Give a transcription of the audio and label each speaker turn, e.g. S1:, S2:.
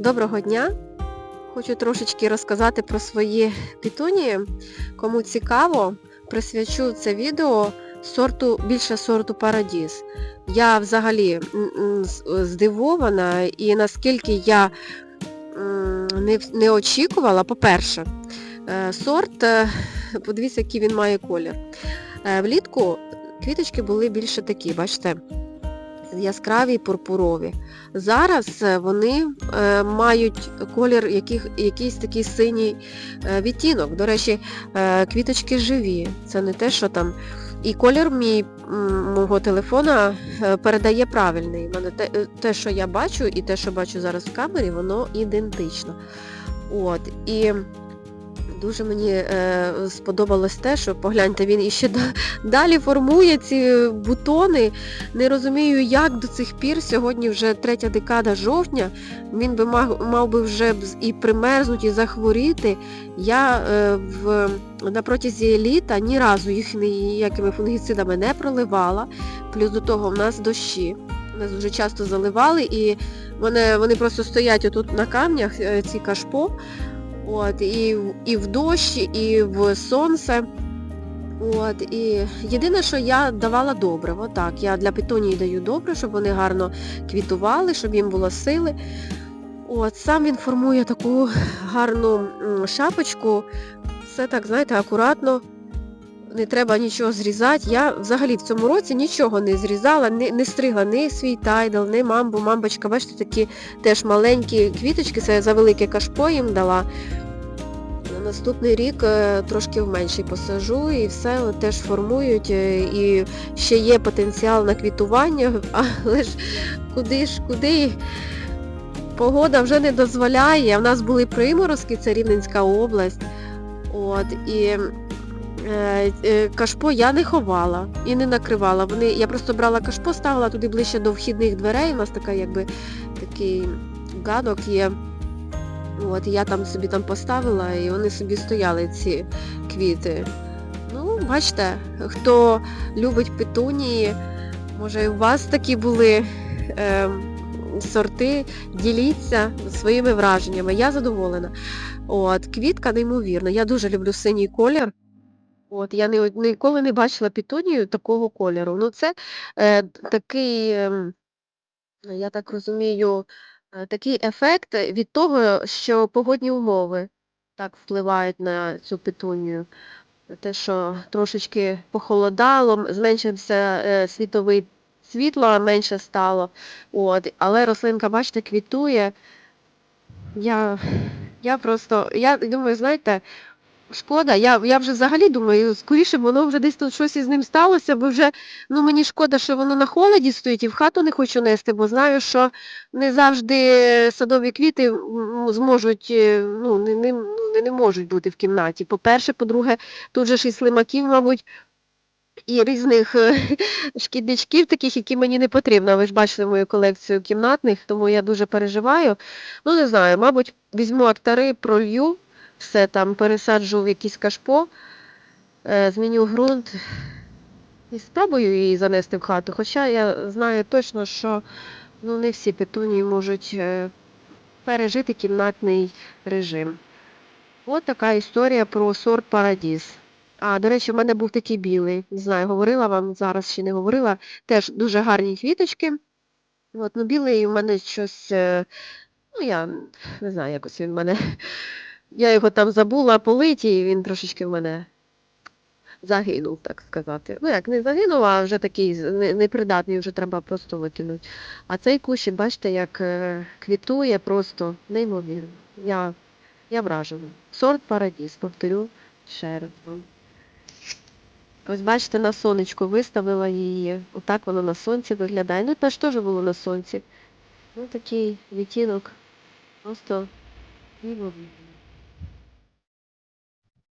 S1: Доброго дня! Хочу трошечки розказати про свої пітунії. Кому цікаво, присвячу це відео сорту, більше сорту Парадіс. Я взагалі здивована і наскільки я не, не очікувала, по-перше, е, сорт, е, подивіться, який він має колір. Е, Влітку квіточки були більше такі, бачите, яскраві пурпурові. Зараз е, вони е, мають колір яких, якийсь такий синій е, відтінок. До речі, квіточки живі. Це не те, що там. І колір мій мого телефона передає правильний. Мене те, те, що я бачу, і те, що бачу зараз в камері, воно ідентично. От. І дуже мені е, сподобалось те, що погляньте, він іще да- далі формує ці бутони. Не розумію, як до цих пір, сьогодні вже третя декада жовтня, він би мав, мав би вже і примерзнути, і захворіти. Я е, в, на протязі літа ні разу їх ніякими фунгіцидами не проливала. Плюс до того в нас дощі. Нас дуже часто заливали і вони, вони просто стоять отут на камнях, е, ці кашпо. От, і, і в дощ, і в сонце. От, і єдине, що я давала добриво, так, я для петунії даю добре, щоб вони гарно квітували, щоб їм було сили. От, сам він формує таку гарну шапочку. Все так, знаєте, акуратно. Не треба нічого зрізати. Я взагалі в цьому році нічого не зрізала, не, не стригла ні свій тайдл, ні мамбу. Мамбочка, бачите, такі теж маленькі квіточки, це я за велике кашпо їм дала. На наступний рік е, трошки в менший посажу і все теж формують. е, І ще є потенціал на квітування, але ж куди ж, куди погода вже не дозволяє. У нас були приморозки, це Рівненська область. От, і е, кашпо я не ховала і не накривала. Вони, я просто брала кашпо, ставила туди ближче до вхідних дверей. У нас така якби такий гадок є. От, я там собі там поставила, і вони собі стояли, ці квіти. Ну, бачите, хто любить петунії, може і у вас такі були е, сорти, діліться своїми враженнями. Я задоволена. От, квітка неймовірна. Я дуже люблю синій колір. От, я ніколи не бачила петунію такого кольору. Ну, це е, такий, ем, я так розумію, е, такий ефект від того, що погодні умови так впливають на цю петунію. Те, що трошечки похолодало, зменшився е, світовий світло, менше стало. От, але рослинка, бачите, квітує. Я, я просто, я думаю, знаєте, шкода, я, я вже взагалі думаю, скоріше воно вже десь тут щось із ним сталося, бо вже ну мені шкода, що воно на холоді стоїть і в хату не хочу нести, бо знаю, що не завжди садові квіти зможуть, е, ну, не, не, ну, не, не можуть бути в кімнаті. По-перше, по-друге, тут же ж і слимаків, мабуть, і різних е, шкідничків, таких, які мені не потрібно. Ви ж бачили мою колекцію кімнатних, тому я дуже переживаю. Ну, не знаю, мабуть, візьму актари, пролью, все там пересаджу в якийсь кашпо, е, зміню ґрунт і спробую її занести в хату. Хоча я знаю точно, що ну, не всі петунії можуть е, пережити кімнатний режим. От така історія про сорт Парадіс. А, до речі, в мене був такий білий. Не знаю, говорила вам зараз чи не говорила. Теж дуже гарні квіточки. От, ну білий в мене щось, е, ну я не знаю, якось він в мене. Я його там забула полить, і він трошечки в мене загинув, так сказати. Ну як не загинув, а вже такий непридатний, вже треба просто викинути. А цей кущик, бачите, як е, квітує просто неймовірно. Я, я вражена. Сорт Парадіс, повторю ще раз вам. Ось бачите, на сонечку виставила її. Отак воно на сонці виглядає. Ну, теж теж було на сонці. Ну, такий відтінок. Просто неймовірний.